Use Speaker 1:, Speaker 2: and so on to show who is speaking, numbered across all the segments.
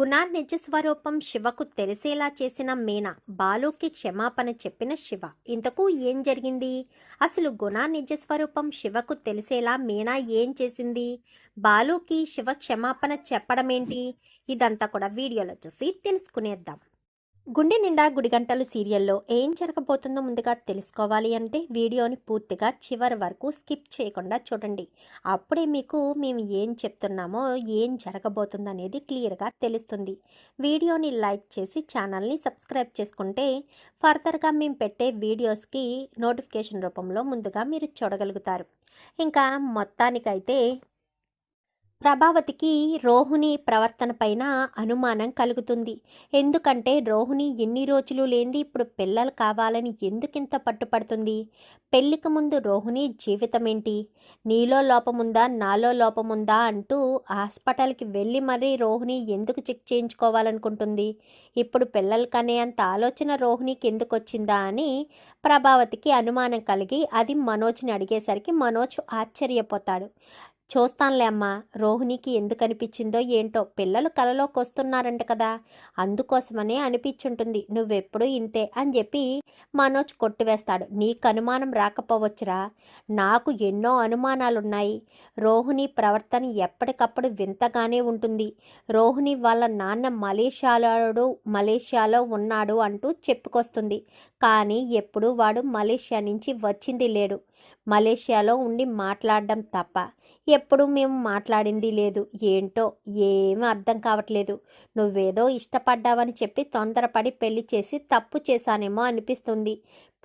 Speaker 1: గుణ నిజ స్వరూపం శివకు తెలిసేలా చేసిన మీనా బాలుకి క్షమాపణ చెప్పిన శివ. ఇంతకు ఏం జరిగింది? అసలు గుణా నిజ స్వరూపం శివకు తెలిసేలా మీనా ఏం చేసింది? బాలుకి శివ క్షమాపణ చెప్పడమేంటి? ఇదంతా కూడా వీడియోలో చూసి తెలుసుకునేద్దాం. గుండె నిండా గుడిగంటలు సీరియల్లో ఏం జరగబోతుందో ముందుగా తెలుసుకోవాలి అంటే వీడియోని పూర్తిగా చివరి వరకు స్కిప్ చేయకుండా చూడండి. అప్పుడే మీకు మేము ఏం చెప్తున్నామో ఏం జరగబోతుందనేది క్లియర్గా తెలుస్తుంది. వీడియోని లైక్ చేసి ఛానల్ని సబ్స్క్రైబ్ చేసుకుంటే ఫర్దర్గా మేము పెట్టే వీడియోస్కి నోటిఫికేషన్ రూపంలో ముందుగా మీరు చూడగలుగుతారు. ఇంకా మొత్తానికైతే ప్రభావతికి రోహిణి ప్రవర్తన పైన అనుమానం కలుగుతుంది. ఎందుకంటే రోహిణి ఎన్ని రోజులు లేనిది ఇప్పుడు పిల్లలు కావాలని ఎందుకింత పట్టుపడుతుంది? పెళ్ళికి ముందు రోహిణి జీవితం ఏంటి నీలో లోపముందా? నాలో లోపముందా? అంటూ హాస్పిటల్కి వెళ్ళి మరీ రోహిణి ఎందుకు చెక్ చేయించుకోవాలనుకుంటుంది? ఇప్పుడు పిల్లలు కనే అంత ఆలోచన రోహిణికి ఎందుకు వచ్చిందా అని ప్రభావతికి అనుమానం కలిగి అది మనోజ్ని అడిగేసరికి మనోజ్ ఆశ్చర్యపోతాడు. చూస్తానులే అమ్మా రోహిణికి ఎందుకు అనిపించిందో ఏంటో. పిల్లలు కలలోకి వస్తున్నారంట కదా. అందుకోసమనే అనిపించుంటుంది. నువ్వెప్పుడు ఇంతే అని చెప్పి మనోజ్ కొట్టివేస్తాడు. నీకు అనుమానం రాకపోవచ్చురా. నాకు ఎన్నో అనుమానాలున్నాయి. రోహిణి ప్రవర్తన ఎప్పటికప్పుడు వింతగానే ఉంటుంది. రోహిణి వాళ్ళ నాన్న మలేషియాలో మలేషియాలో ఉన్నాడు అంటూ చెప్పుకొస్తుంది. కానీ ఎప్పుడు వాడు మలేషియా నుంచి వచ్చింది లేడు. మలేషియాలో ఉండి మాట్లాడడం తప్ప ఎప్పుడు మేము మాట్లాడింది లేదు. ఏంటో ఏమీ అర్థం కావట్లేదు. నువ్వేదో ఇష్టపడ్డావని చెప్పి తొందరపడి పెళ్ళి చేసి తప్పు చేశానేమో అనిపిస్తుంది.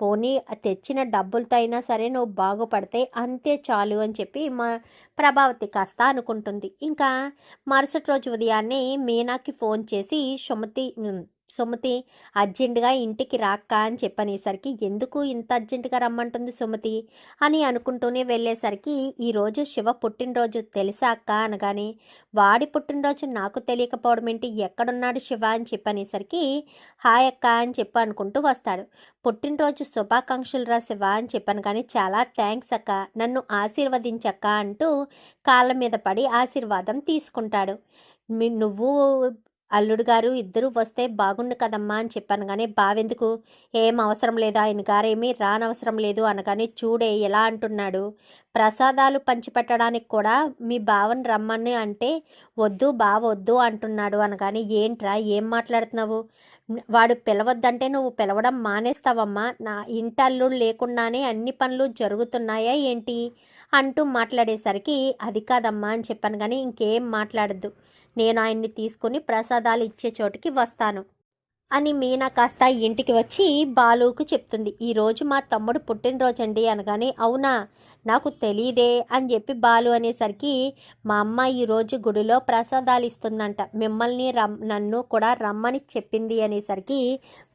Speaker 1: పోనీ తెచ్చిన డబ్బులతో అయినా సరే నువ్వు బాగుపడితే అంతే చాలు అని చెప్పి మా ప్రభావతి కాస్త అనుకుంటుంది. ఇంకా మరుసటి రోజు ఉదయాన్నే మీనాకి ఫోన్ చేసి సుమతి సుమతి అర్జెంటుగా ఇంటికి రాక్క అని చెప్పనేసరికి ఎందుకు ఇంత అర్జెంటుగా రమ్మంటుంది సుమతి? అని అనుకుంటూనే వెళ్ళేసరికి ఈరోజు శివ పుట్టినరోజు తెలుసా అక్క? అనగానే వాడి పుట్టినరోజు నాకు తెలియకపోవడం ఏంటి? ఎక్కడున్నాడు శివ? అని చెప్పనేసరికి హాయ్ అక్క అని చెప్పి అనుకుంటూ వస్తాడు. పుట్టినరోజు శుభాకాంక్షలు రా శివ అని చెప్పాను కానీ చాలా థ్యాంక్స్ అక్క నన్ను ఆశీర్వదించక్క అంటూ కాళ్ళ మీద పడి ఆశీర్వాదం తీసుకుంటాడు. నువ్వు అల్లుడు గారు ఇద్దరూ వస్తే బాగుండు కదమ్మా అని చెప్పాను. కానీ బావెందుకు? ఏం అవసరం లేదు ఆయన గారేమీ రానవసరం లేదు అనగానే చూడే ఎలా అంటున్నాడు. ప్రసాదాలు పంచిపెట్టడానికి కూడా మీ బావని రమ్మని అంటే వద్దు బావ వద్దు అంటున్నాడు అనగానే ఏంట్రా ఏం మాట్లాడుతున్నావు? వాడు పిలవద్దంటే నువ్వు పిలవడం మానేస్తావమ్మా. నా ఇంటి అల్లుడు లేకుండానే అన్ని పనులు జరుగుతున్నాయా ఏంటి? అంటూ మాట్లాడేసరికి అది కాదమ్మా అని చెప్పాను. కానీ ఇంకేం మాట్లాడద్దు. నేను ఆయన్ని తీసుకుని ప్రసాదాలు ఇచ్చే చోటికి వస్తాను. అని మీనా కాస్త ఇంటికి వచ్చి బాలుకు చెప్తుంది. ఈరోజు మా తమ్ముడు పుట్టినరోజు అండి అనగానే అవునా? నాకు తెలియదే అని చెప్పి బాలు అనేసరికి మా అమ్మ ఈరోజు గుడిలో ప్రసాదాలు ఇస్తుందంట. మిమ్మల్ని రమ్ నన్ను కూడా రమ్మని చెప్పింది అనేసరికి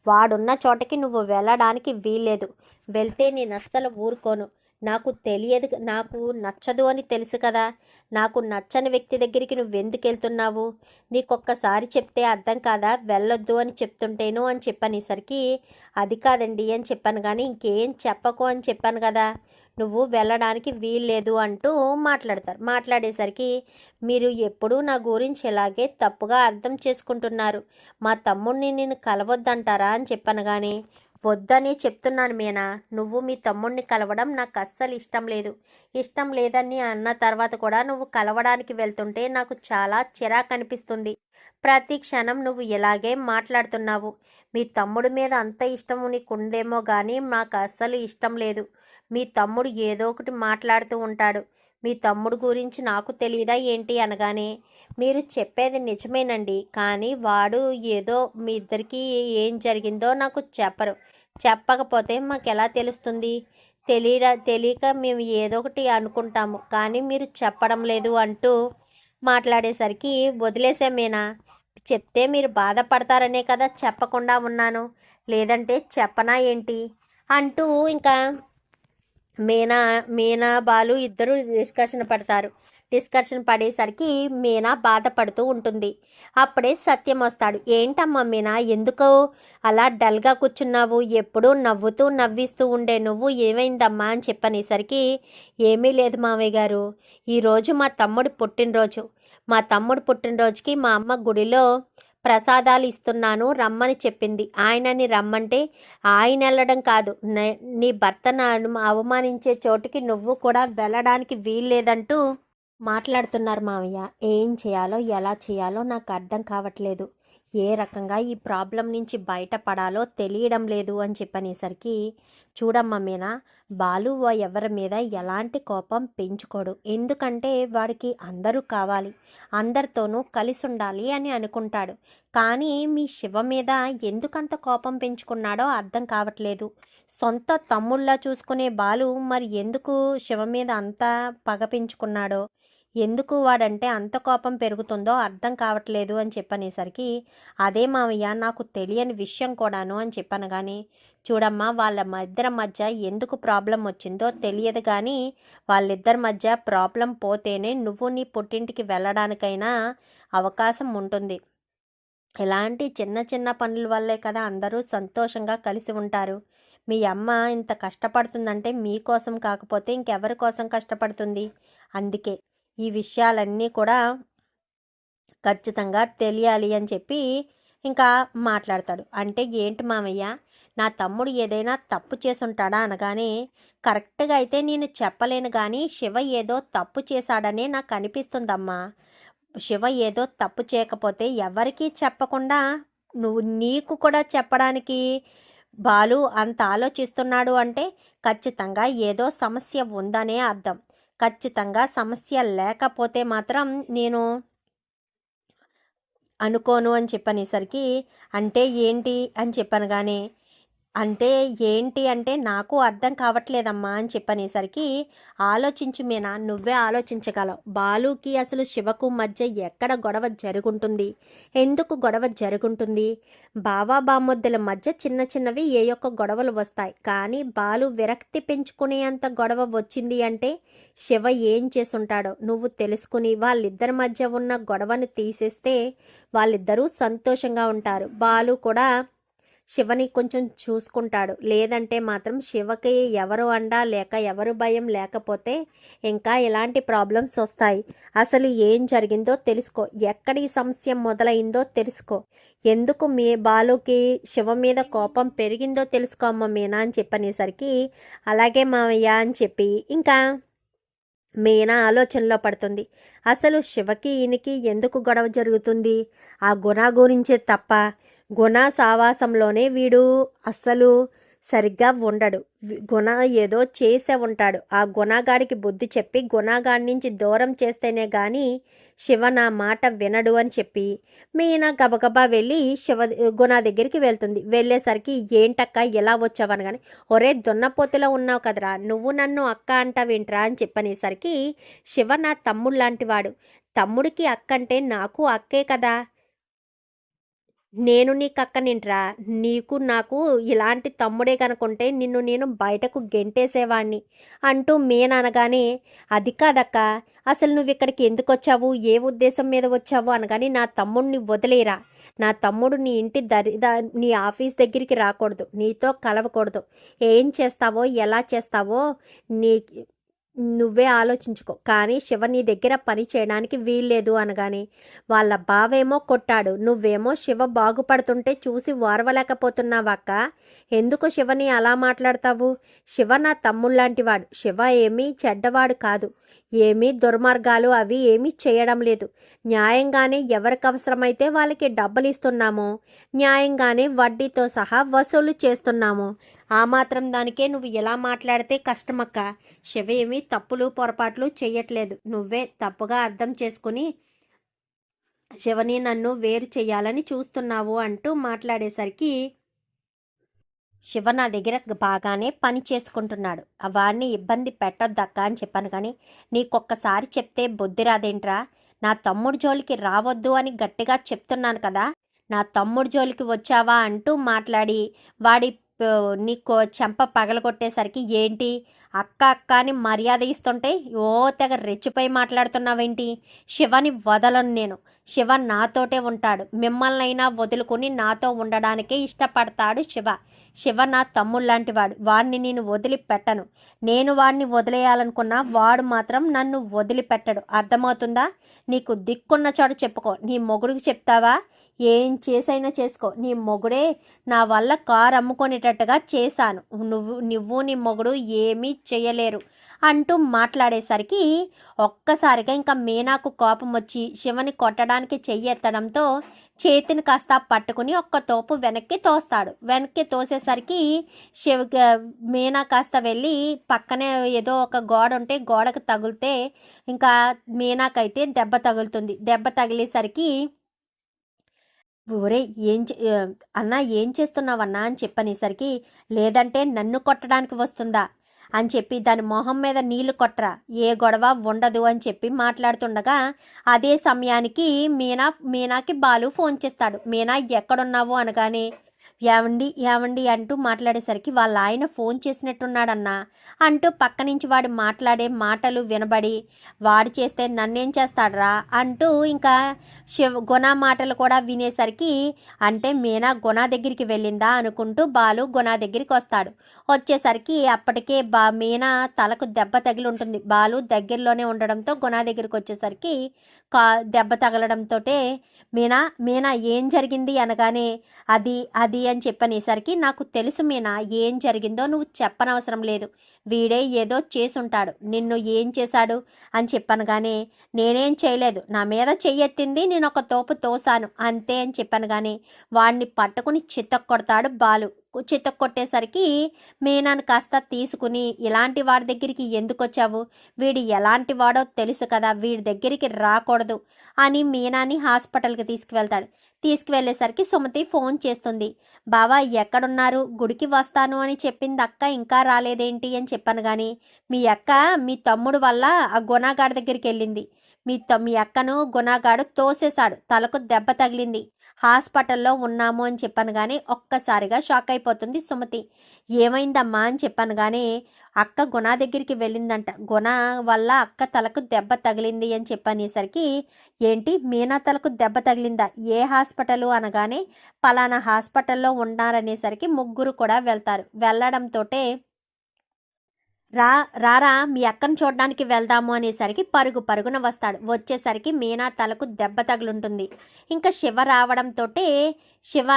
Speaker 1: వాడున్న చోటకి నువ్వు వెళ్ళడానికి వీల్లేదు. వెళ్తే నేను అస్సలు ఊరుకోను. నాకు తెలియదు నాకు నచ్చదు అని తెలుసు కదా. నాకు నచ్చని వ్యక్తి దగ్గరికి నువ్వు ఎందుకు వెళ్తున్నావు? నీకొక్కసారి చెప్తే అర్థం కాదా? వెళ్ళొద్దు అని చెప్తుంటేను అని చెప్పనేసరికి అది కాదండి అని చెప్పాను కానీ ఇంకేం చెప్పకు అని చెప్పాను కదా. నువ్వు వెళ్ళడానికి వీల్లేదు అంటూ మాట్లాడతారు. మాట్లాడేసరికి మీరు ఎప్పుడూ నా గురించి ఇలాగే తప్పుగా అర్థం చేసుకుంటున్నారు. మా తమ్ముడిని నేను కలవద్దంటారా? అని చెప్పాను కానీ వద్దని చెప్తున్నాను మీనా. నువ్వు మీ తమ్ముడిని కలవడం నాకు అస్సలు ఇష్టం లేదు. ఇష్టం లేదని అన్న తర్వాత కూడా నువ్వు కలవడానికి వెళ్తుంటే నాకు చాలా చిరాకు అనిపిస్తుంది. ప్రతి క్షణం నువ్వు ఇలాగే మాట్లాడుతున్నావు. మీ తమ్ముడి మీద అంత ఇష్టం నీకుందేమో కానీ నాకు అస్సలు ఇష్టం లేదు. మీ తమ్ముడు ఏదో ఒకటి మాట్లాడుతూ ఉంటాడు. మీ తమ్ముడు గురించి నాకు తెలియదా ఏంటి అనగానే మీరు చెప్పేది నిజమేనండి. కానీ వాడు ఏదో మీ ఇద్దరికి ఏం జరిగిందో నాకు చెప్పరు. చెప్పకపోతే మాకు ఎలా తెలుస్తుంది? తెలియ తెలియక మేము ఏదో ఒకటి అనుకుంటాము. కానీ మీరు చెప్పడం లేదు అంటూ మాట్లాడేసరికి వదిలేసామేనా చెప్తే మీరు బాధపడతారనే కదా చెప్పకుండా ఉన్నాను. లేదంటే చెప్పనా ఏంటి? అంటూ ఇంకా మీనా మీనా బాలు ఇద్దరు డిస్కషన్ పడతారు. డిస్కషన్ పడేసరికి మీనా బాధపడుతూ ఉంటుంది. అప్పుడే సత్యం వస్తాడు. ఏంటమ్మా మీనా ఎందుకు అలా డల్గా కూర్చున్నావు? ఎప్పుడూ నవ్వుతూ నవ్విస్తూ ఉండే నువ్వు ఏమైందమ్మా? అని చెప్పనేసరికి ఏమీ లేదు మామయ్య గారు. ఈరోజు మా తమ్ముడు పుట్టినరోజు. మా తమ్ముడు పుట్టినరోజుకి మా అమ్మ గుడిలో ప్రసాదాలు ఇస్తున్నాను రమ్మని చెప్పింది. ఆయనని రమ్మంటే ఆయన వెళ్ళడం కాదు. నే- నీ భర్తను అవమానించే చోటుకి నువ్వు కూడా వెళ్ళడానికి వీల్లేదంటూ మాట్లాడుతున్నారు మావయ్య. ఏం చేయాలో ఎలా చేయాలో నాకు అర్థం కావట్లేదు. ఏ రకంగా ఈ ప్రాబ్లం నుంచి బయటపడాలో తెలియడం లేదు అని చెప్పనేసరికి చూడమ్మ మీనా బాలు వా- ఎవరి మీద ఎలాంటి కోపం పెంచుకోడు. ఎందుకంటే వాడికి అందరూ కావాలి. అందరితోనూ కలిసి ఉండాలి అని అనుకుంటాడు. కానీ మీ శివ మీద ఎందుకంత కోపం పెంచుకున్నాడో అర్థం కావట్లేదు. సొంత తమ్ముళ్ళ చూసుకునే బాలు మరి ఎందుకు శివ మీద అంత పగ పెంచుకున్నాడో? ఎందుకు వాడంటే అంత కోపం పెరుగుతుందో అర్థం కావట్లేదు అని చెప్పనేసరికి అదే మామయ్య నాకు తెలియని విషయం కూడాను అని చెప్పాను కానీ చూడమ్మా వాళ్ళ ఇద్దరి మధ్య ఎందుకు ప్రాబ్లం వచ్చిందో తెలియదు కానీ వాళ్ళిద్దరి మధ్య ప్రాబ్లం పోతేనే నువ్వు నీ పుట్టింటికి వెళ్ళడానికైనా అవకాశం ఉంటుంది. ఇలాంటి చిన్న చిన్న పనుల వల్లే కదా అందరూ సంతోషంగా కలిసి ఉంటారు. మీ అమ్మ ఇంత కష్టపడుతుందంటే మీకోసం కాకపోతే ఇంకెవరి కోసం కష్టపడుతుంది అందుకే ఈ విషయాలన్నీ కూడా ఖచ్చితంగా తెలియాలి అని చెప్పి ఇంకా మాట్లాడతాడు. అంటే ఏంటి మామయ్య నా తమ్ముడు ఏదైనా తప్పు చేసుంటాడా అనగానే కరెక్ట్గా అయితే నేను చెప్పలేను కానీ శివ ఏదో తప్పు చేశాడనే నాకు అనిపిస్తుందమ్మా. శివ ఏదో తప్పు చేయకపోతే ఎవరికీ చెప్పకుండా నువ్వు నీకు కూడా చెప్పడానికి బాలు అంత ఆలోచిస్తున్నాడు అంటే ఖచ్చితంగా ఏదో సమస్య ఉందనే అర్థం. ఖచ్చితంగా సమస్య లేకపోతే మాత్రం నేను అనుకోను అని చెప్పనేసరికి అంటే ఏంటి అని చెప్పాను కానీ అంటే ఏంటి అంటే నాకు అర్థం కావట్లేదమ్మా అని చెప్పనేసరికి ఆలోచించు మీనా నువ్వే ఆలోచించగలవు. బాలుకి అసలు శివకు మధ్య ఎక్కడ గొడవ జరుగుంటుంది? ఎందుకు గొడవ జరుగుంటుంది? బావా బామొద్దుల మధ్య చిన్న చిన్నవి ఏ యొక్క గొడవలు వస్తాయి? కానీ బాలు విరక్తి పెంచుకునేంత గొడవ వచ్చింది అంటే శివ ఏం చేసుంటాడో నువ్వు తెలుసుకుని వాళ్ళిద్దరి మధ్య ఉన్న గొడవను తీసేస్తే వాళ్ళిద్దరూ సంతోషంగా ఉంటారు. బాలు కూడా శివని కొంచెం చూసుకుంటాడు. లేదంటే మాత్రం శివకి ఎవరు అండా లేక ఎవరు భయం లేకపోతే ఇంకా ఎలాంటి ప్రాబ్లమ్స్ వస్తాయి? అసలు ఏం జరిగిందో తెలుసుకో. ఎక్కడ ఈ సమస్య మొదలైందో తెలుసుకో. ఎందుకు మీ బాలుకి శివ మీద కోపం పెరిగిందో తెలుసుకో అమ్మ మీనా అని చెప్పనేసరికి అలాగే మావయ్య అని చెప్పి ఇంకా మీనా ఆలోచనలో పడుతుంది. అసలు శివకి ఈయనకి ఎందుకు గొడవ జరుగుతుంది? ఆ గుణ గురించే తప్ప గుణ సావాసంలోనే వీడు అస్సలు సరిగ్గా ఉండడు. గుణ ఏదో చేసే ఉంటాడు. ఆ గుణగాడికి బుద్ధి చెప్పి గుణగాడి నుంచి దూరం చేస్తేనే కానీ శివ నా మాట వినడు అని చెప్పి మీనా గబగబా వెళ్ళి శివ గుణ దగ్గరికి వెళ్తుంది. వెళ్ళేసరికి ఏంటక్క ఎలా వచ్చావని కానీ ఒరే దున్నపోతులో ఉన్నావు కదరా నువ్వు నన్ను అక్క అంటావేంట్రా అని చెప్పనేసరికి శివ నా తమ్ముడు లాంటివాడు తమ్ముడికి అక్క అంటే నాకు అక్కే కదా. నేను నీ కక్కనింట్రా నీకు నాకు ఇలాంటి తమ్ముడే కనుకుంటే నిన్ను నేను బయటకు గెంటేసేవాణ్ణి అంటూ మేననగానే అది కాదక్క. అసలు నువ్వు ఇక్కడికి ఎందుకు వచ్చావు ఏ ఉద్దేశం మీద వచ్చావు? అనగాని నా తమ్ముడిని వదిలేరా. నా తమ్ముడు నీ ఇంటి దరి నీ ఆఫీస్ దగ్గరికి రాకూడదు. నీతో కలవకూడదు. ఏం చేస్తావో? ఎలా చేస్తావో? నీ నువ్వే ఆలోచించుకో. కానీ శివ నీ దగ్గర పని చేయడానికి వీల్లేదు అనగానే వాళ్ళ బావేమో కొట్టాడు. నువ్వేమో శివ బాగుపడుతుంటే చూసి ఓర్వలేకపోతున్నావక్క ఎందుకు శివని అలా మాట్లాడతావు? శివ నా తమ్ముళ్ళాంటివాడు. శివ ఏమీ చెడ్డవాడు కాదు. ఏమీ దుర్మార్గాలు అవి ఏమీ చేయడం లేదు. న్యాయంగానే ఎవరికి అవసరమైతే వాళ్ళకి డబ్బులు ఇస్తున్నాము న్యాయంగానే వడ్డీతో సహా వసూలు చేస్తున్నాము ఆ మాత్రం దానికే నువ్వు ఎలా మాట్లాడితే కష్టమక్క. శివ ఏమీ తప్పులు పొరపాట్లు చేయట్లేదు. నువ్వే తప్పుగా అర్థం చేసుకుని శివని నన్ను వేరు చేయాలని చూస్తున్నావు అంటూ మాట్లాడేసరికి శివ నా దగ్గర బాగానే పని చేసుకుంటున్నాడు. ఆ వాడిని ఇబ్బంది పెట్టొద్దక్క అని చెప్పాను కానీ నీకొక్కసారి చెప్తే బుద్ధి రాదేంట్రా? నా తమ్ముడు జోలికి రావద్దు అని గట్టిగా చెప్తున్నాను కదా. నా తమ్ముడు జోలికి వచ్చావా అంటూ మాట్లాడి వాడి నీకు చెంప పగలగొట్టేసరికి ఏంటి? అక్క అక్క అని మర్యాద ఇస్తుంటే ఓ తెగ రెచ్చిపోయి మాట్లాడుతున్నావేంటి? శివని వదలను నేను. శివ నాతోటే ఉంటాడు. మిమ్మల్నైనా వదులుకుని నాతో ఉండడానికే ఇష్టపడతాడు శివ. శివ నా తమ్ముడు లాంటివాడు వాడిని నేను వదిలిపెట్టను. నేను వాడిని వదిలేయాలనుకున్నా వాడు మాత్రం నన్ను వదిలిపెట్టడు. అర్థమవుతుందా? నీకు దిక్కున్న చోట చెప్పుకో. నీ మొగుడికి చెప్తావా? ఏం చేసైనా చేసుకో. నీ మొగుడే నా వల్ల కారు అమ్ముకునేటట్టుగా చేశాను. నువ్వు నువ్వు నీ మొగుడు ఏమీ చేయలేరు అంటూ మాట్లాడేసరికి ఒక్కసారిగా ఇంకా మీనాకు కోపం వచ్చి శివని కొట్టడానికి చెయ్యెత్తడంతో చేతిని కాస్త పట్టుకుని ఒక్క తోపు వెనక్కి తోస్తాడు. వెనక్కి తోసేసరికి శివ మీనా కాస్త వెళ్ళి పక్కనే ఏదో ఒక గోడ ఉంటే గోడకు తగిలితే ఇంకా మీనాకైతే దెబ్బ తగులుతుంది. దెబ్బ తగిలేసరికి ఒరే ఏం చే- అన్నా ఏం చేస్తున్నావన్నా? అని చెప్పనేసరికి లేదంటే నన్ను కొట్టడానికి వస్తుందా? అని చెప్పి దాని మొహం మీద నీళ్ళు కొట్టరా ఏ గొడవ ఉండదు అని చెప్పి మాట్లాడుతుండగా అదే సమయానికి మీనా మీనాకి బాలు ఫోన్ చేస్తాడు. మీనా ఎక్కడున్నావు అనగానే ఏమండి ఏమండి అంటూ మాట్లాడేసరికి వాళ్ళ ఆయన ఫోన్ చేసినట్టున్నాడన్నా. అంటూ పక్క నుంచి వాడు మాట్లాడే మాటలు వినబడి వాడు చేస్తే నన్నేం చేస్తాడరా? అంటూ ఇంకా శివ గుణ మాటలు కూడా వినేసరికి అంటే మీనా గుణ దగ్గరికి వెళ్ళిందా? అనుకుంటూ బాలు గుణ దగ్గరికి వస్తాడు. వచ్చేసరికి అప్పటికే బా మీనా తలకు దెబ్బ తగిలి ఉంటుంది బాలు దగ్గరలోనే ఉండడంతో గుణ దగ్గరికి వచ్చేసరికి కా దెబ్బ తగలడంతో మీనా మీనా ఏం జరిగింది? అనగానే అది అది అని చెప్పనేసరికి నాకు తెలుసు మీనా ఏం జరిగిందో నువ్వు చెప్పనవసరం లేదు. వీడే ఏదో చేసుంటాడు. నిన్ను ఏం చేశాడు? అని చెప్పనగానే నేనేం చేయలేదు. నా మీద చెయ్యెత్తింది నేను ఒక తోపు తోసాను అంతే అని చెప్పాను కానీ వాడిని పట్టుకుని చిత్తకు కొడతాడు బాలు. చిత్తకు కొట్టేసరికి మీనాను కాస్త తీసుకుని ఇలాంటి వాడి దగ్గరికి ఎందుకు వచ్చావు వీడు ఎలాంటి వాడో తెలుసు కదా వీడి దగ్గరికి రాకూడదు అని మీనాని హాస్పిటల్కి తీసుకువెళ్తాడు. తీసుకువెళ్ళేసరికి సుమతి ఫోన్ చేస్తుంది. బావా ఎక్కడున్నారు? గుడికి వస్తాను అని చెప్పింది అక్క ఇంకా రాలేదేంటి అని చెప్పాను కానీ మీ అక్క మీ తమ్ముడు వల్ల ఆ గుణాగాడి దగ్గరికి వెళ్ళింది. మీ త మీ అక్కను గుణాగాడు తోసేశాడు. తలకు దెబ్బ తగిలింది. హాస్పిటల్లో ఉన్నాము అని చెప్పాను కానీ ఒక్కసారిగా షాక్ అయిపోతుంది సుమతి. ఏమైందమ్మా అని చెప్పాను కానీ అక్క గుణ దగ్గరికి వెళ్ళిందంట. గుణ వల్ల అక్క తలకు దెబ్బ తగిలింది అని చెప్పనేసరికి ఏంటి? మీనా తలకు దెబ్బ తగిలిందా? ఏ హాస్పిటల్? అనగానే పలానా హాస్పిటల్లో ఉన్నారనేసరికి ముగ్గురు కూడా వెళ్తారు. వెళ్ళడంతో రా రారా మీ అక్కను చూడడానికి వెళ్దాము అనేసరికి పరుగు పరుగున వస్తాడు. వచ్చేసరికి మీనా తలకు దెబ్బ తగులుంటుంది. ఇంకా శివ రావడంతో శివ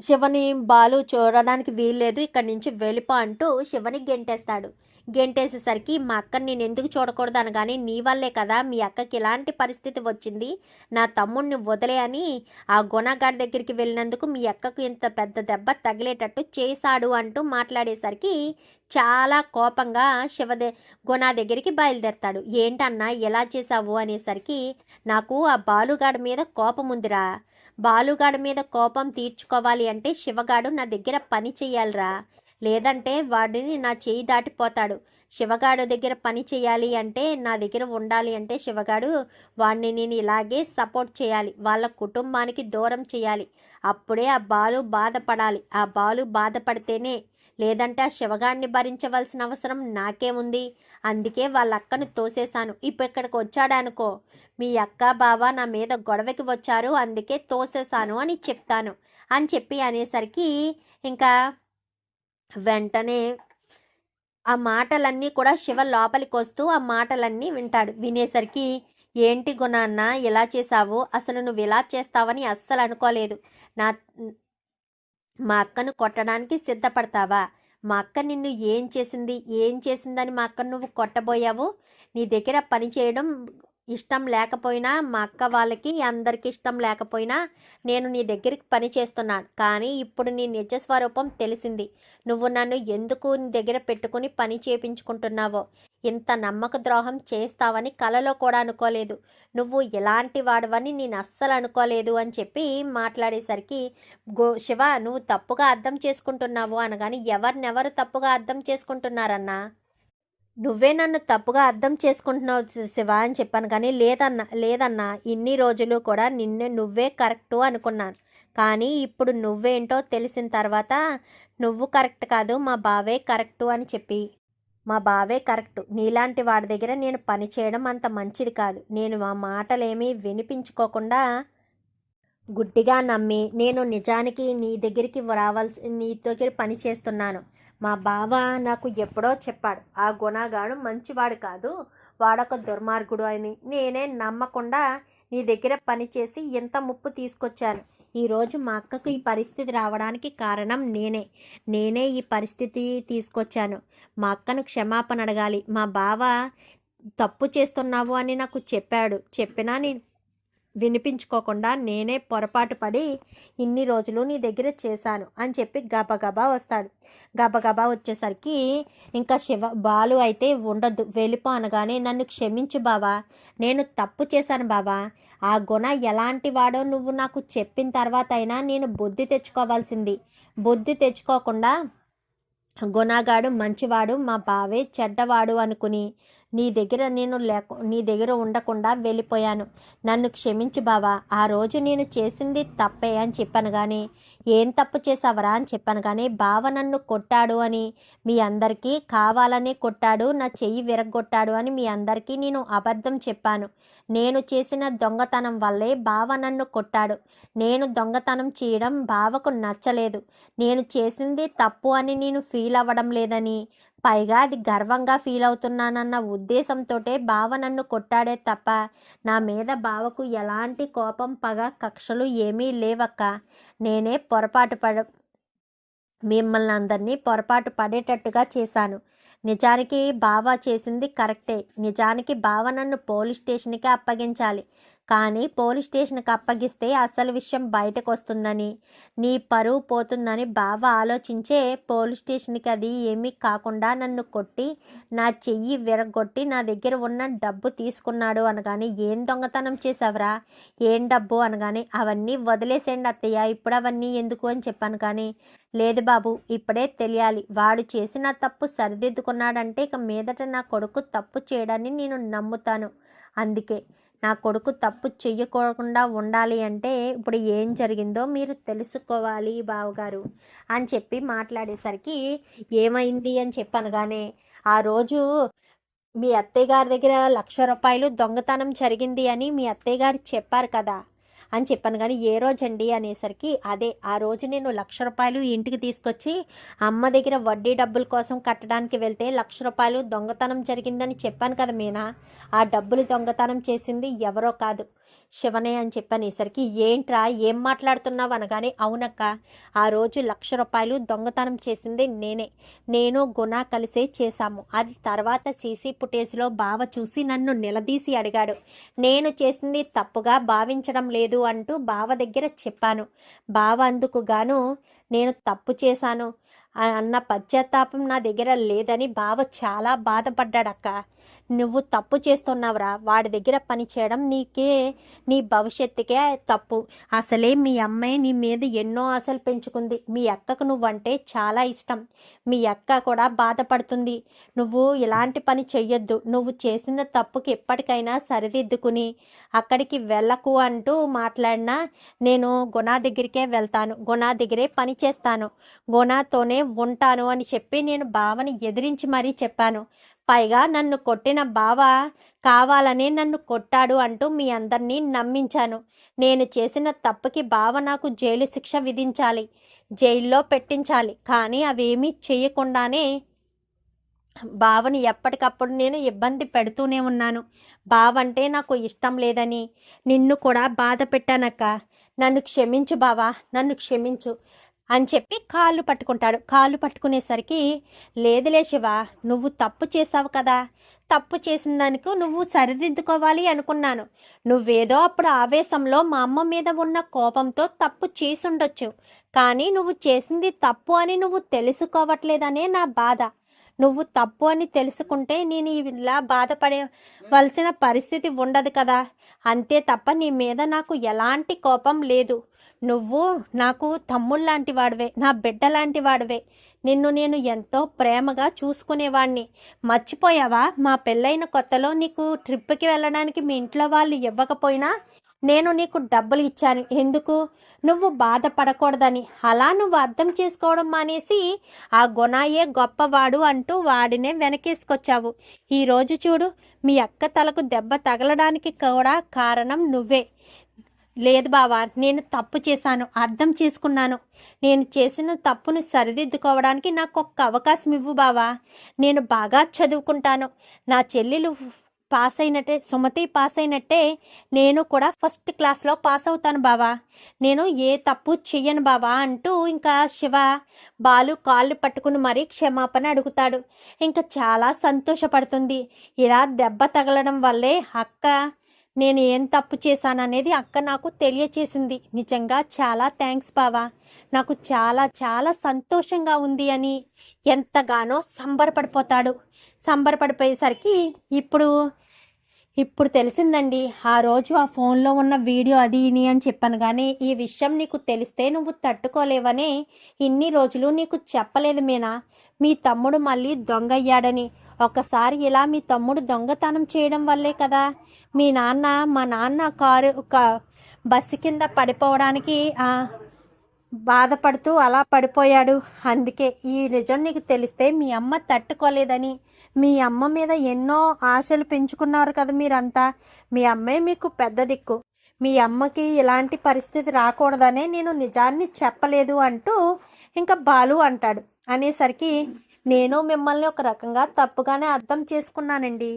Speaker 1: శివని బాలు చూడడానికి వీల్లేదు. ఇక్కడి నుంచి వెళ్ళిపో అంటూ శివని గెంటేస్తాడు. గెంటేసేసరికి మా అక్కని నేను ఎందుకు చూడకూడదు అనగానే నీ వల్లే కదా మీ అక్కకి ఇలాంటి పరిస్థితి వచ్చింది. నా తమ్ముడిని వదిలే అని ఆ గుణగాడి దగ్గరికి వెళ్ళినందుకు మీ అక్కకు ఇంత పెద్ద దెబ్బ తగిలేటట్టు చేశాడు అంటూ మాట్లాడేసరికి చాలా కోపంగా శివదే గుణ దగ్గరికి బయలుదేరతాడు. ఏంటన్నా ఎలా చేశావు? అనేసరికి నాకు ఆ బాలుగాడి మీద కోపం ఉందిరా. బాలుగాడి మీద కోపం తీర్చుకోవాలి అంటే శివగాడు నా దగ్గర పని చెయ్యాలిరా లేదంటే వాడిని నా చేయి దాటిపోతాడు. శివగాడు దగ్గర పని చేయాలి అంటే నా దగ్గర ఉండాలి అంటే శివగాడు వాడిని నేను ఇలాగే సపోర్ట్ చేయాలి. వాళ్ళ కుటుంబానికి దూరం చేయాలి. అప్పుడే ఆ బాలు బాధపడాలి. ఆ బాలు బాధపడితేనే లేదంటే ఆ శివగాడిని భరించవలసిన అవసరం నాకే ఉంది. అందుకే వాళ్ళ అక్కను తోసేశాను. ఇప్పుడు ఇక్కడికి వచ్చాడనుకో మీ అక్క బావ నా మీద గొడవకి వచ్చారు. అందుకే తోసేశాను అని చెప్తాను. అని చెప్పి అనేసరికి ఇంకా వెంటనే ఆ మాటలన్నీ కూడా శివ లోపలికి వస్తూ ఆ మాటలన్నీ వింటాడు. వినేసరికి ఏంటి గుణాన్న ఇలా చేసావు అసలు నువ్వు ఇలా చేస్తావని అస్సలు అనుకోలేదు. నా మా అక్కను కొట్టడానికి సిద్ధపడతావా? మా అక్క నిన్ను ఏం చేసింది? ఏం చేసిందని మా అక్కను నువ్వు కొట్టబోయావు? నీ దగ్గర పని చేయడం ఇష్టం లేకపోయినా మా అక్క వాళ్ళకి అందరికి ఇష్టం లేకపోయినా నేను నీ దగ్గరికి పని చేస్తున్నాను. కానీ ఇప్పుడు నీ నిజ స్వరూపం తెలిసింది. నువ్వు నన్ను ఎందుకు నీ దగ్గర పెట్టుకుని పని చేపించుకుంటున్నావో? ఇంత నమ్మక ద్రోహం చేస్తావని కలలో కూడా అనుకోలేదు. నువ్వు ఎలాంటి వాడవని నేను అస్సలు అనుకోలేదు అని చెప్పి మాట్లాడేసరికి గో శివ నువ్వు తప్పుగా అర్థం చేసుకుంటున్నావు అనగాని ఎవరినెవరు తప్పుగా అర్థం చేసుకుంటున్నారన్నా? నువ్వే నన్ను తప్పుగా అర్థం చేసుకుంటున్నావు శివ అని చెప్పాను కానీ లేదన్నా లేదన్నా ఇన్ని రోజులు కూడా నిన్నే నువ్వే కరెక్టు అనుకున్నాను. కానీ ఇప్పుడు నువ్వేంటో తెలిసిన తర్వాత నువ్వు కరెక్ట్ కాదు మా బావే కరెక్టు అని చెప్పి. మా బావే కరెక్టు. నీలాంటి వాడి దగ్గర నేను పని చేయడం అంత మంచిది కాదు. నేను మా మాటలేమీ వినిపించుకోకుండా గుడ్డిగా నమ్మి నేను నిజానికి నీ దగ్గరికి రావాల్సి నీ దగ్గర పని చేస్తున్నాను. మా బావ నాకు ఎప్పుడో చెప్పాడు ఆ గుణగాడు మంచివాడు కాదు వాడొక దుర్మార్గుడు అని. నేనే నమ్మకుండా నీ దగ్గర పనిచేసి ఎంత ముప్పు తీసుకొచ్చాను. ఈరోజు మా అక్కకు ఈ పరిస్థితి రావడానికి కారణం నేనే. నేనే ఈ పరిస్థితి తీసుకొచ్చాను. మా అక్కను క్షమాపణ అడగాలి. మా బావ తప్పు చేస్తున్నావు అని నాకు చెప్పాడు. చెప్పినా నేను వినిపించుకోకుండా నేనే పొరపాటు పడి ఇన్ని రోజులు నీ దగ్గర చేశాను అని చెప్పి గబగబా వస్తాడు. గబగబా వచ్చేసరికి ఇంకా శివ బాలు అయితే ఉండద్దు వెళ్ళిపో అనగానే నన్ను క్షమించు బావా నేను తప్పు చేశాను బావా. ఆ గుణ ఎలాంటి వాడో నువ్వు నాకు చెప్పిన తర్వాత అయినా నేను బుద్ధి తెచ్చుకోవాల్సింది. బుద్ధి తెచ్చుకోకుండా గుణగాడు మంచివాడు మా బావే చెడ్డవాడు అనుకుని నీ దగ్గర నేను లేక నీ దగ్గర ఉండకుండా వెళ్ళిపోయాను. నన్ను క్షమించు బావా. ఆ రోజు నేను చేసింది తప్పే అని చెప్పాను కానీ ఏం తప్పు చేసావరా అని చెప్పాను కానీ బావ నన్ను కొట్టాడు అని మీ అందరికీ కావాలనే కొట్టాడు నా చెయ్యి విరగొట్టాడు అని మీ అందరికీ నేను అబద్ధం చెప్పాను. నేను చేసిన దొంగతనం వల్లే బావ నన్ను కొట్టాడు. నేను దొంగతనం చేయడం బావకు నచ్చలేదు. నేను చేసింది తప్పు అని నేను ఫీల్ అవ్వడం లేదని పైగా అది గర్వంగా ఫీల్ అవుతున్నానన్న ఉద్దేశంతోటే బావ నన్ను కొట్టాడే తప్ప నా మీద బావకు ఎలాంటి కోపం పగ కక్షలు ఏమీ లేవక్క. నేనే పొరపాటు పడ మిమ్మల్ని అందరినీ పొరపాటు పడేటట్టుగా చేశాను. నిజానికి బావ చేసింది కరెక్టే. నిజానికి బావ నన్ను పోలీస్ స్టేషన్కి అప్పగించాలి. కానీ పోలీస్ స్టేషన్కి అప్పగిస్తే అసలు విషయం బయటకు వస్తుందని నీ పరువు పోతుందని బావ ఆలోచించే పోలీస్ స్టేషన్కి అది ఏమీ కాకుండా నన్ను కొట్టి నా చెయ్యి విరగొట్టి నా దగ్గర ఉన్న డబ్బు తీసుకున్నాడు అనగానే ఏం దొంగతనం చేసావురా ఏం డబ్బు అనగానే అవన్నీ వదిలేసేయండి అత్తయ్య ఇప్పుడు అవన్నీ ఎందుకు అని చెప్పాను కానీ లేదు బాబు ఇప్పుడే తెలియాలి. వాడు చేసిన తప్పు సరిదిద్దుకున్నాడంటే ఇక మీదట నా కొడుకు తప్పు చేయడాన్ని నేను నమ్ముతాను. అందుకే నా కొడుకు తప్పు చెయ్యకోకుండా ఉండాలి అంటే ఇప్పుడు ఏం జరిగిందో మీరు తెలుసుకోవాలి బావగారు అని చెప్పి మాట్లాడేసరికి ఏమైంది అని చెప్పనగానే ఆ రోజు మీ అత్తయ్య గారి దగ్గర లక్ష రూపాయలు దొంగతనం జరిగింది అని మీ అత్తయ్య గారు చెప్పారు కదా. అని చెప్పాను. కానీ ఏ రోజండి అనేసరికి అదే ఆ రోజు నేను లక్ష రూపాయలు ఇంటికి తీసుకొచ్చి అమ్మ దగ్గర వడ్డీ డబ్బుల కోసం కట్టడానికి వెళ్తే లక్ష రూపాయలు దొంగతనం జరిగిందని చెప్పాను కదా మీనా. ఆ డబ్బులు దొంగతనం చేసింది ఎవరో కాదు. శివనే అని చెప్పనేసరికి ఏంట్రా ఏం మాట్లాడుతున్నావు? అనగానే అవునక్క ఆ రోజు లక్ష రూపాయలు దొంగతనం చేసింది నేనే. నేను గుణ కలిసే చేశాము. అది తర్వాత సీసీ ఫుటేజ్లో బావ చూసి నన్ను నిలదీసి అడిగాడు. నేను చేసింది తప్పుగా భావించడం లేదు అంటూ బావ దగ్గర చెప్పాను. బావ అందుకు గాను నేను తప్పు చేశాను. అన్న పశ్చాత్తాపం నా దగ్గర లేదని బావ చాలా బాధపడ్డాడక్క. నువ్వు తప్పు చేస్తున్నావురా. వాడి దగ్గర పని చేయడం నీకే నీ భవిష్యత్తుకే తప్పు. అసలే మీ అమ్మాయి నీ మీద ఎన్నో ఆశలు పెంచుకుంది. మీ అక్కకు నువ్వంటే చాలా ఇష్టం. మీ అక్క కూడా బాధపడుతుంది. నువ్వు ఇలాంటి పని చెయ్యొద్దు. నువ్వు చేసిన తప్పుకి ఎప్పటికైనా సరిదిద్దుకుని అక్కడికి వెళ్ళకు అంటూ మాట్లాడినా నేను గుణా దగ్గరికే వెళ్తాను. గుణా దగ్గరే పని చేస్తాను. గుణాతోనే ఉంటాను అని చెప్పి నేను భావన ఎదిరించి మరీ చెప్పాను. పైగా నన్ను కొట్టిన బావ కావాలనే నన్ను కొట్టాడు అంటూ మీ అందరినీ నమ్మించాను. నేను చేసిన తప్పుకి బావ నాకు జైలు శిక్ష విధించాలి. జైల్లో పెట్టించాలి. కానీ అవేమీ చేయకుండానే బావని ఎప్పటికప్పుడు నేను ఇబ్బంది పెడుతూనే ఉన్నాను. బావంటే నాకు ఇష్టం లేదని నిన్ను కూడా బాధ పెట్టానక్క. నన్ను క్షమించు బావా. నన్ను క్షమించు. అని చెప్పి కాళ్ళు పట్టుకుంటాడు. కాళ్ళు పట్టుకునేసరికి లేదులే శివ నువ్వు తప్పు చేసావు కదా. తప్పు చేసిన దానికి నువ్వు సరిదిద్దుకోవాలి అనుకున్నాను. నువ్వేదో అప్పుడు ఆవేశంలో మా అమ్మ మీద ఉన్న కోపంతో తప్పు చేసుండొచ్చు. కానీ నువ్వు చేసింది తప్పు అని నువ్వు తెలుసుకోవట్లేదనే నా బాధ. నువ్వు తప్పు అని తెలుసుకుంటే నేను ఇలా బాధపడవలసిన పరిస్థితి ఉండదు కదా. అంతే తప్ప నీ మీద నాకు ఎలాంటి కోపం లేదు. నువ్వు నాకు తమ్ముళ్ళలాంటి వాడివే నా బిడ్డ లాంటి వాడివే. నిన్ను నేను ఎంతో ప్రేమగా చూసుకునేవాడిని మర్చిపోయావా? మా పెళ్ళైన కొత్తలో నీకు ట్రిప్కి వెళ్ళడానికి మీ ఇంట్లో వాళ్ళు ఇవ్వకపోయినా నేను నీకు డబ్బులు ఇచ్చాను. ఎందుకు? నువ్వు బాధపడకూడదని. అలా నువ్వు అర్థం చేసుకోవడం మానేసి ఆ గుణాయే గొప్పవాడు అంటూ వాడినే వెనకేసుకొచ్చావు. ఈరోజు చూడు మీ అక్క తలకు దెబ్బ తగలడానికి కూడా కారణం నువ్వే. లేదు బావా నేను తప్పు చేశాను అర్థం చేసుకున్నాను. నేను చేసిన తప్పును సరిదిద్దుకోవడానికి నాకు ఒక్క అవకాశం ఇవ్వు బావా. నేను బాగా చదువుకుంటాను. నా చెల్లెలు పాస్ అయినట్టే సుమతి పాస్ అయినట్టే నేను కూడా ఫస్ట్ క్లాస్లో పాస్ అవుతాను బావా. నేను ఏ తప్పు చెయ్యను బావా అంటూ ఇంకా శివ బాలు కాళ్ళు పట్టుకుని మరీ క్షమాపణ అడుగుతాడు. ఇంకా చాలా సంతోషపడుతుంది. ఇలా దెబ్బ తగలడం వల్లే అక్క నేను ఏం తప్పు చేశాననేది అక్క నాకు తెలియచేసింది. నిజంగా చాలా థ్యాంక్స్ బావా. నాకు చాలా చాలా సంతోషంగా ఉంది అని ఎంతగానో సంబరపడిపోతాడు. సంబరపడిపోయేసరికి ఇప్పుడు ఇప్పుడు తెలిసిందండి ఆ రోజు ఆ ఫోన్లో ఉన్న వీడియో అది ఇని అని చెప్పాను. కానీ ఈ విషయం నీకు తెలిస్తే నువ్వు తట్టుకోలేవనే ఇన్ని రోజులు నీకు చెప్పలేదు మీనా. మీ తమ్ముడు మళ్ళీ దొంగ ఒకసారి ఇలా మీ తమ్ముడు దొంగతనం చేయడం వల్లే కదా. మీ నాన్న మా నాన్న కారు బస్సు కింద పడిపోవడానికి బాధపడుతూ అలా పడిపోయాడు. అందుకే ఈ నిజం నీకు తెలిస్తే మీ అమ్మ తట్టుకోలేదని. మీ అమ్మ మీద ఎన్నో ఆశలు పెంచుకున్నారు కదా మీరంతా. మీ అమ్మే మీకు పెద్ద దిక్కు. మీ అమ్మకి ఇలాంటి పరిస్థితి రాకూడదనే నేను నిజాన్ని చెప్పలేదు అంటూ ఇంకా బాలు అంటాడు. అనేసరికి నేను మిమ్మల్ని ఒక రకంగా తప్పుగానే అర్థం చేసుకున్నానండి.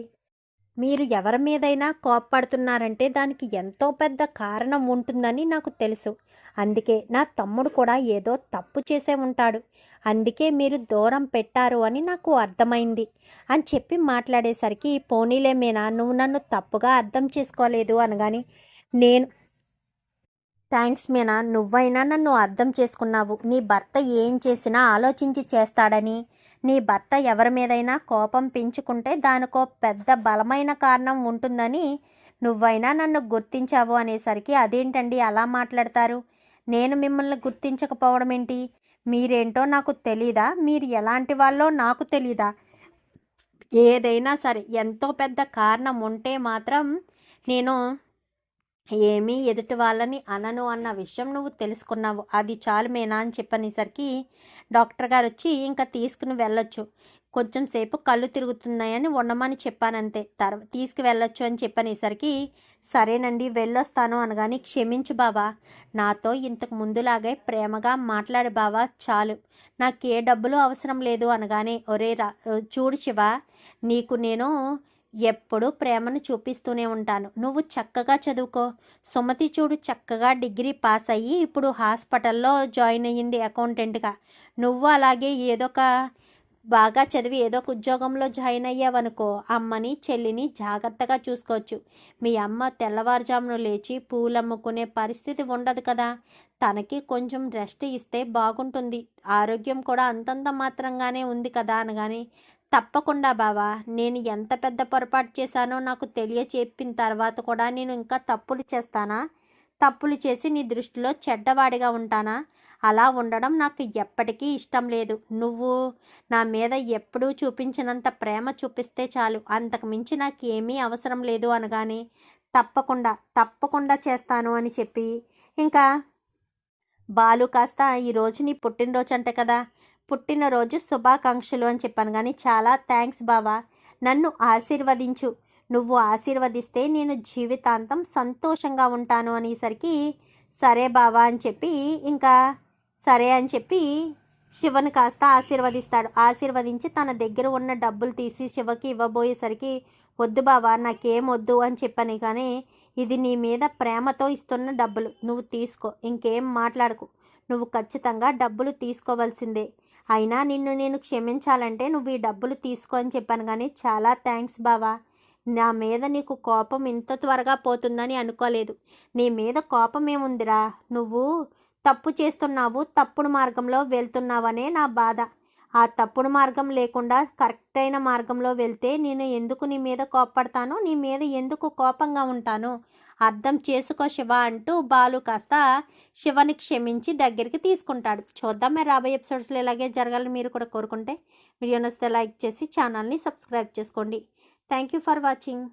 Speaker 1: మీరు ఎవరి మీదైనా కోప్పడుతున్నారంటే దానికి ఎంతో పెద్ద కారణం ఉంటుందని నాకు తెలుసు. అందుకే నా తమ్ముడు కూడా ఏదో తప్పు చేసే ఉంటాడు. అందుకే మీరు దూరం పెట్టారు అని నాకు అర్థమైంది. అని చెప్పి మాట్లాడేసరికి పోనీలే మీనా నువ్వు నన్ను తప్పుగా అర్థం చేసుకోలేదు అనగాని నేను థ్యాంక్స్ మీనా నువ్వైనా నన్ను అర్థం చేసుకున్నావు. నీ భర్త ఏం చేసినా ఆలోచించి చేస్తాడని నీ భర్త ఎవరి మీదైనా కోపం పెంచుకుంటే దానికో పెద్ద బలమైన కారణం ఉంటుందని నువ్వైనా నన్ను గుర్తించావు అనేసరికి అదేంటండి అలా మాట్లాడతారు? నేను మిమ్మల్ని గుర్తించకపోవడం ఏంటి? మీరేంటో నాకు తెలీదా? మీరు ఎలాంటి వాళ్ళో నాకు తెలీదా? ఏదైనా సరే ఎంతో పెద్ద కారణం ఉంటే మాత్రం నేను ఏమీ ఎదుటి వాళ్ళని అనను అన్న విషయం నువ్వు తెలుసుకున్నావు. అది చాలు మేనా అని చెప్పనేసరికి డాక్టర్ గారు వచ్చి ఇంకా తీసుకుని వెళ్ళొచ్చు. కొంచెం సేపు కళ్ళు తిరుగుతున్నాయని ఉండమని చెప్పానంతే. తర్వా తీసుకు వెళ్ళొచ్చు అని చెప్పనేసరికి సరేనండి వెళ్ళొస్తాను అనగాని క్షమించు బావా. నాతో ఇంతకు ముందులాగే ప్రేమగా మాట్లాడు బావా చాలు. నాకు ఏ డబ్బులు అవసరం లేదు అనగానే ఒరే రా చూడు శివ నీకు నేను ఎప్పుడూ ప్రేమను చూపిస్తూనే ఉంటాను. నువ్వు చక్కగా చదువుకో. సుమతి చూడు చక్కగా డిగ్రీ పాస్ అయ్యి ఇప్పుడు హాస్పిటల్లో జాయిన్ అయ్యింది అకౌంటెంట్గా. నువ్వు అలాగే ఏదో ఒక బాగా చదివి ఏదో ఒక ఉద్యోగంలో జాయిన్ అయ్యావనుకో అమ్మని చెల్లిని జాగ్రత్తగా చూసుకోవచ్చు. మీ అమ్మ తెల్లవారుజామున లేచి పూలు అమ్ముకునే పరిస్థితి ఉండదు కదా. తనకి కొంచెం రెస్ట్ ఇస్తే బాగుంటుంది. ఆరోగ్యం కూడా అంతంత మాత్రంగానే ఉంది కదా అనగానే తప్పకుండా బావా. నేను ఎంత పెద్ద పొరపాటు చేశానో నాకు తెలియచెప్పిన తర్వాత కూడా నేను ఇంకా తప్పులు చేస్తానా? తప్పులు చేసి నీ దృష్టిలో చెడ్డవాడిగా ఉంటానా? అలా ఉండడం నాకు ఎప్పటికీ ఇష్టం లేదు. నువ్వు నా మీద ఎప్పుడూ చూపించినంత ప్రేమ చూపిస్తే చాలు. అంతకు మించి నాకు ఏమీ అవసరం లేదు అనగానే తప్పకుండా తప్పకుండా చేస్తాను అని చెప్పి. ఇంకా బాలు కాస్త ఈరోజు నీ పుట్టినరోజు అంట కదా. పుట్టినరోజు శుభాకాంక్షలు అని చెప్పాను కానీ చాలా థ్యాంక్స్ బావా. నన్ను ఆశీర్వదించు. నువ్వు ఆశీర్వదిస్తే నేను జీవితాంతం సంతోషంగా ఉంటాను అనేసరికి సరే బావా అని చెప్పి ఇంకా సరే అని చెప్పి శివను కాస్త ఆశీర్వదిస్తాడు. ఆశీర్వదించి తన దగ్గర ఉన్న డబ్బులు తీసి శివకి ఇవ్వబోయేసరికి వద్దు బావా నాకేం వద్దు అని చెప్పని కానీ ఇది నీ మీద ప్రేమతో ఇస్తున్న డబ్బులు. నువ్వు తీసుకో. ఇంకేం మాట్లాడకు. నువ్వు ఖచ్చితంగా డబ్బులు తీసుకోవాల్సిందే. అయినా నిన్ను నేను క్షమించాలంటే నువ్వు ఈ డబ్బులు తీసుకో అని చెప్పాను కానీ చాలా థ్యాంక్స్ బావా. నా మీద నీకు కోపం ఇంత త్వరగా పోతుందని అనుకోలేదు. నీ మీద కోపం ఏముందిరా? నువ్వు తప్పు చేస్తున్నావు తప్పుడు మార్గంలో వెళ్తున్నావనే నా బాధ. ఆ తప్పుడు మార్గం లేకుండా కరెక్ట్ అయిన మార్గంలో వెళ్తే నేను ఎందుకు నీ మీద కోపడతాను నీ మీద ఎందుకు కోపంగా ఉంటాను అర్థం చేసుకో శివ అంటూ బాలు కాస్త శివని క్షమించి దగ్గరికి తీసుకుంటాడు. చూద్దాం మరి రాబోయే ఎపిసోడ్స్లో ఇలాగే జరగాలని మీరు కూడా కోరుకుంటే. వీడియో నచ్చితే లైక్ చేసి ఛానల్ని సబ్స్క్రైబ్ చేసుకోండి. Thank you for watching